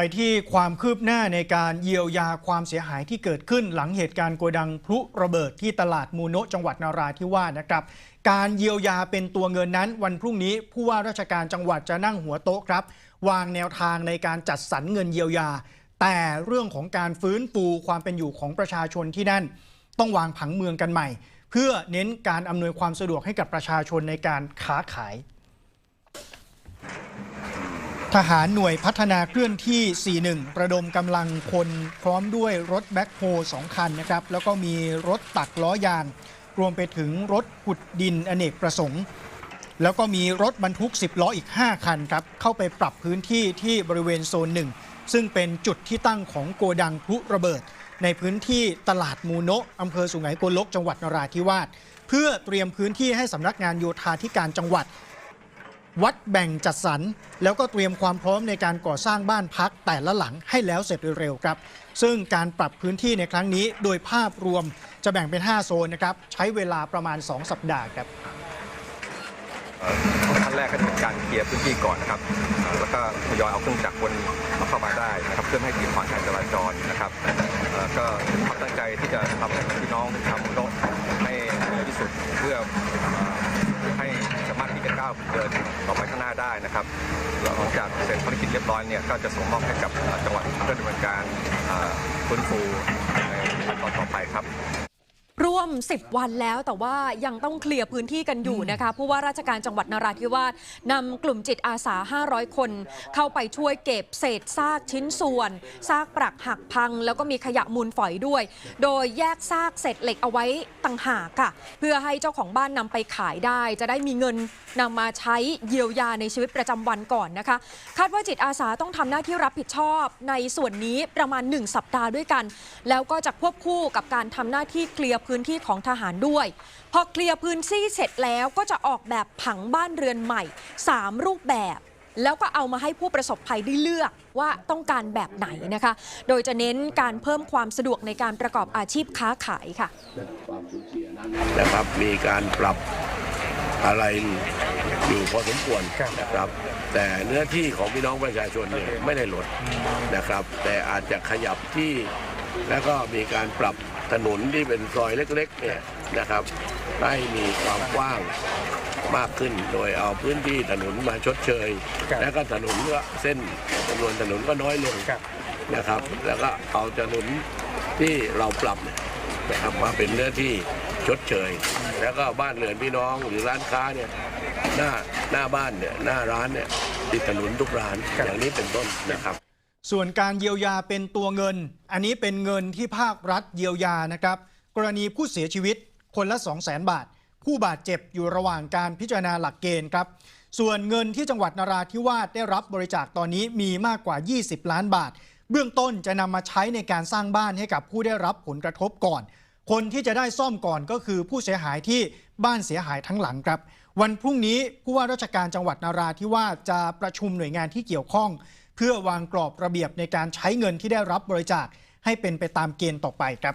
ไปที่ความคืบหน้าในการเยียวยาความเสียหายที่เกิดขึ้นหลังเหตุการณ์โกดังพลุระเบิดที่ตลาดมูโนะจังหวัดนาราธิวาสนะครับ การเยียวยาเป็นตัวเงินนั้นวันพรุ่งนี้ ผู้ว่าราชการจังหวัดจะนั่งหัวโต๊ะครับ วางแนวทางในการจัดสรรเงินเยียวยา แต่เรื่องของการฟื้นฟูความเป็นอยู่ของประชาชนที่นั่น ต้องวางผังเมืองกันใหม่ เพื่อเน้นการอำนวยความสะดวกให้กับประชาชนในการค้าขาย ทหารหน่วยพัฒนาเคลื่อนที่ 41 ระดมกำลังคนพร้อมด้วยรถแบ็คโฮสองคันนะครับ แล้วก็มีรถตักล้อยาง รวมไปถึงรถขุดดินอเนกประสงค์ แล้วก็มีรถบรรทุก 10 ล้ออีก 5 คันครับ เข้าไปปรับพื้นที่ที่บริเวณโซนหนึ่ง ซึ่งเป็นจุดที่ตั้งของโกดังพลุระเบิด ในพื้นที่ตลาดมูโนะอำเภอสุไหงโกลก จังหวัดนราธิวาส เพื่อเตรียมพื้นที่ให้สำนักงานโยธาธิการจังหวัด วัดแบ่งจัดสรร แล้วก็เตรียมความพร้อมในการก่อสร้างบ้านพักแต่ละหลังให้แล้วเสร็จเร็วๆครับ ซึ่งการปรับพื้นที่ในครั้งนี้โดยภาพรวมจะแบ่งเป็น 5 โซนนะครับ ใช้เวลาประมาณ 2 สัปดาห์ครับขั้นแรกก็จะเป็นการเคลียร์พื้นที่ก่อนนะครับ แล้วก็ทยอยเอาเครื่องจักรวนเข้ามาได้นะครับ เพื่อให้กีดขวางการจราจรนะครับ ก็ความตั้งใจที่จะทำให้พี่น้องชาวมุโนะให้เร็วที่สุดเพื่อ เดินต่อไปข้างหน้าได้นะครับหลังจากเสร็จภารกิจเรียบร้อยเนี่ยก็จะส่งมอบให้กับจังหวัดเพื่อดำเนินการฟื้นฟูในขั้นตอนต่อไปครับ วม 10 วันแล้วแต่ว่ายังต้องเคลียร์พื้นที่กันอยู่นะคะผู้ว่าราชการจังหวัดนราธิวาสนำกลุ่มจิตอาสา 500 คน เข้าไปช่วยเก็บเศษซากชิ้นส่วน ซากปรักหักพัง แล้วก็มีขยะมูลฝอยด้วย โดยแยกซากเศษเหล็กเอาไว้ต่างหากค่ะ เพื่อให้เจ้าของบ้านนำไปขายได้ จะได้มีเงินนำมาใช้เยียวยาในชีวิตประจำวันก่อนนะคะ คาดว่าจิตอาสาต้องทำหน้าที่รับผิดชอบในส่วนนี้ประมาณ 1 สัปดาห์ด้วยกัน แล้วก็จะควบคู่กับการทำหน้าที่เคลียร์พื้นที่ของทหารด้วย พอเคลียร์พื้นที่เสร็จแล้วก็จะออกแบบผังบ้านเรือนใหม่ 3 รูปแบบ แล้วก็เอามาให้ผู้ประสบภัยได้เลือกว่าต้องการแบบไหนนะคะ โดยจะเน้นการเพิ่มความสะดวกในการประกอบอาชีพค้าขายค่ะนะครับมีการปรับอะไรอยู่พอสมควรนะครับ แต่เนื้อที่ของพี่น้องประชาชนเนี่ยไม่ได้ลดนะครับ แต่อาจจะขยับที่แล้วก็มีการปรับ ถนนที่เป็นซอยเล็กๆเนี่ยนะครับให้มีความกว้างมากขึ้น โดยเอาพื้นที่ถนนมาชดเชย ครับแล้วก็ถนนก็เส้นจำนวนถนนก็น้อยลงนะครับ แล้วก็เอาถนนที่เราปรับเนี่ยนะครับมาเป็นเนื้อที่ชดเชย แล้วก็บ้านเรือนพี่น้องหรือร้านค้าเนี่ยหน้าหน้าบ้านเนี่ยหน้าร้านเนี่ยติดถนนทุกร้านอย่างนี้เป็นต้นนะครับ ส่วนการเยียวยาเป็นตัวเงิน อันนี้เป็นเงินที่ภาครัฐเยียวยานะครับ กรณีผู้เสียชีวิตคนละ 2 0 0 0 0 0 บาท ผู้บาดเจ็บอยู่ระหว่างการพิจารณาหลักเกณฑ์ครับ ส่วนเงินที่จังหวัดนราธิวาสได้รับบริจาคตอนนี้มีมากกว่า 20 ล้านบาท เบื้องต้นจะนำมาใช้ในการสร้างบ้านให้กับผู้ได้รับผลกระทบก่อน คนที่จะได้ซ่อมก่อนก็คือผู้เสียหายที่บ้านเสียหายทั้งหลังครับ วันพรุ่งนี้ผู้ว่าราชการจังหวัดนราธิวาสจะประชุมหน่วยงานที่เกี่ยวข้อง เพื่อวางกรอบระเบียบในการใช้เงินที่ได้รับบริจาคให้เป็นไปตามเกณฑ์ต่อไปครับ